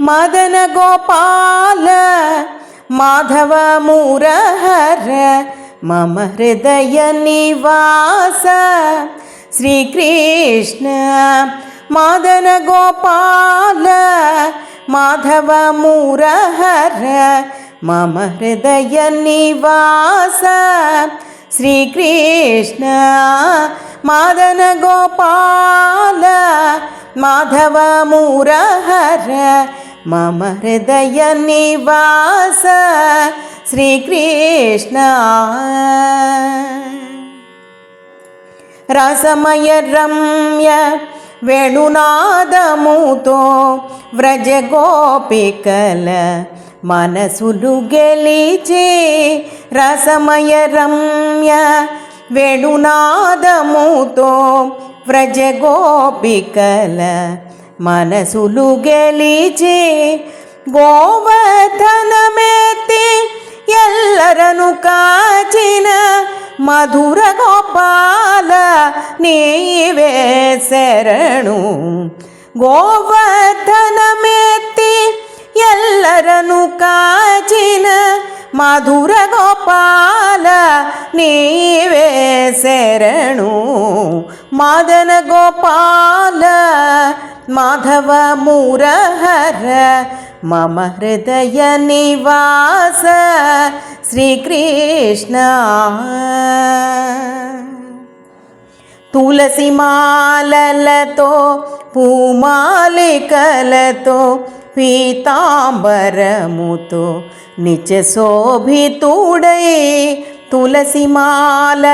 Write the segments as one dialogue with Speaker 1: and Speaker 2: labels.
Speaker 1: मादन गोपाल माधवमुरःर मम हृदयनिवास श्रीकृष्ण मादन गोपाल माधवमुरः र मम हृदयनिवास श्रीकृष्ण मादन गोपाल माधवमुरःर మమ హృదయ నివాస శ్రీకృష్ణ. రసమయ రమ్య వేణునాదముతో వ్రజ గోపికల మనసులు గెలిచే రసమయ రమ్య వేణునాదముతో వ్రజ గోపికల మనసులు గెలిచి గోవర్ధనమెత్తి ఎల్లరను కాచిన మధుర గోపాల నీవే శరణు. గోవర్ధనమెత్తి ఎల్లరను కాచిన మధుర గోపాల నీవే శరణు. మదన గోపాల माधव मुरहर मम हृदयनिवास श्रीकृष्ण। तुलसीमाललतो पूमालिकलतो पीताम्बरमुतो निचसोभितूडये तुलसीमाललतो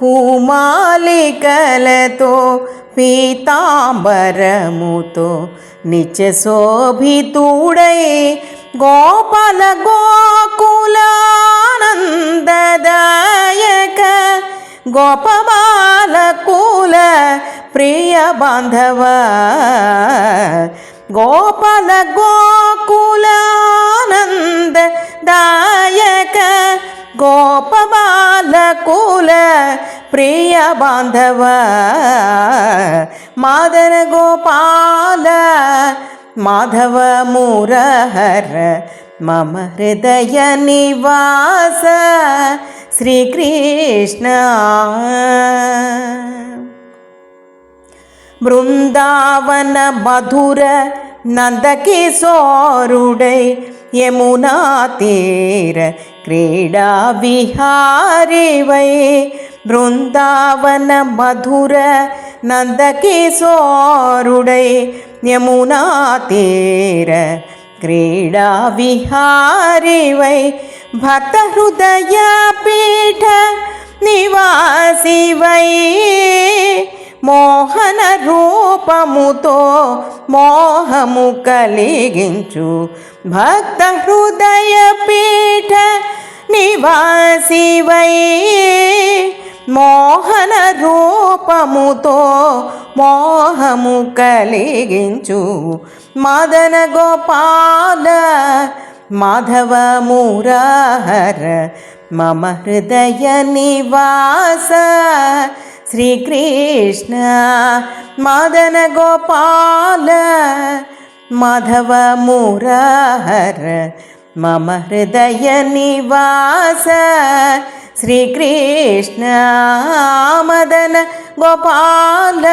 Speaker 1: पूमालिकलतो పీతాంబరముతో నిచ శోభితుడై గోపాల గోకులానందదాయక గోపబాల కుల ప్రియ బాంధవ. గోపాల గోకులానంద கோபபால கூல பிரிய பாந்தவ மாதன கோபால மாதவ மூரஹர மம ஹய நிவாச ஸ்ரீகிருஷ்ண பிருந்தாவன மதுர நந்தகிசோருடை నందకిశోరుడై యమునా తీర క్రీడా విహారివై బృందావన మధుర నందకేశోరుడై యమునా తీర క్రీడా విహారివై భక్త హృదయ పీఠ నివాసి వై మోహన రూపముతో మోహము కలిగించు. భక్త హృదయ పీఠ నివాసివై. మోహన రూపముతో మోహము కలిగించు. మదన గోపాల మాధవ మురాహర మమ హృదయ నివాస. श्रीकृष्ण मदनगोपाल गोपाल मम हृदयनिवास श्रीकृष्ण मदन गोपाल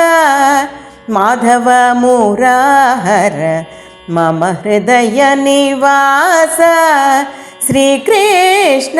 Speaker 1: माधव मम हृदयनिवास श्रीकृष्ण।